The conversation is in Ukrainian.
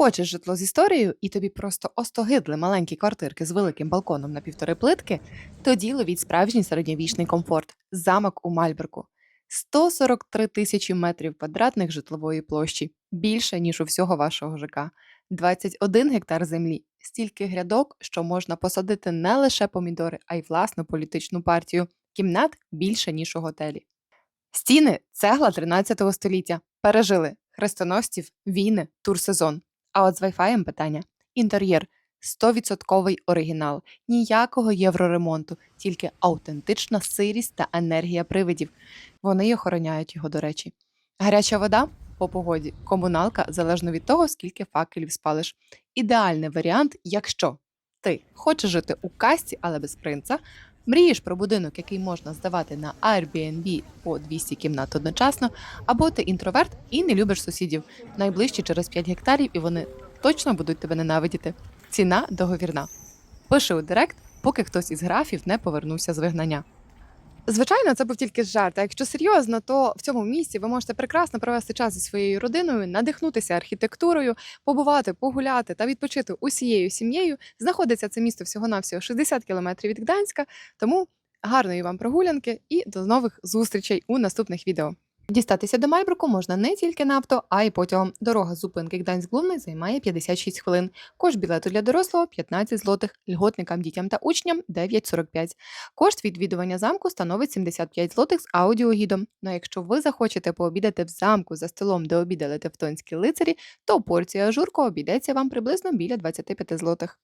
Хочеш житло з історією, і тобі просто остогидли маленькі квартирки з великим балконом на півтори плитки? Тоді ловіть справжній середньовічний комфорт. Замок у Мальберку. 143 тисячі метрів квадратних житлової площі, більше, ніж у всього вашого ЖК. 21 гектар землі, стільки грядок, що можна посадити не лише помідори, а й власну політичну партію. Кімнат більше, ніж у готелі. Стіни цегла 13 століття. Пережили хрестоносців, війни, турсезон. А от з Wi-Fi питання. Інтер'єр 100% оригінал, ніякого євроремонту, тільки аутентична сирість та енергія привидів. Вони охороняють його, до речі. Гаряча вода по погоді, комуналка залежно від того, скільки факелів спалиш. Ідеальний варіант, якщо ти хочеш жити у касті, але без принца, мрієш про будинок, який можна здавати на Airbnb по 200 кімнат одночасно, або ти інтроверт і не любиш сусідів, найближчі через 5 гектарів, і вони точно будуть тебе ненавидіти. Ціна договірна. Пиши у директ, поки хтось із графів не повернувся з вигнання. Звичайно, це був тільки жарт. А якщо серйозно, то в цьому місці ви можете прекрасно провести час зі своєю родиною, надихнутися архітектурою, побувати, погуляти та відпочити усією сім'єю. Знаходиться це місто всього-навсього 60 кілометрів від Гданська. Тому гарної вам прогулянки і до нових зустрічей у наступних відео. Дістатися до Майбруку можна не тільки на авто, а й потягом. Дорога з зупинки Гданськ-Глумний займає 56 хвилин. Кошт білету для дорослого 15 злотих, льготникам, дітям та учням 9,45. Кошт відвідування замку становить 75 злотих з аудіогідом. Ну а якщо ви захочете пообідати в замку за столом, де обідали тевтонські лицарі, то порція журко обійдеться вам приблизно біля 25 злотих.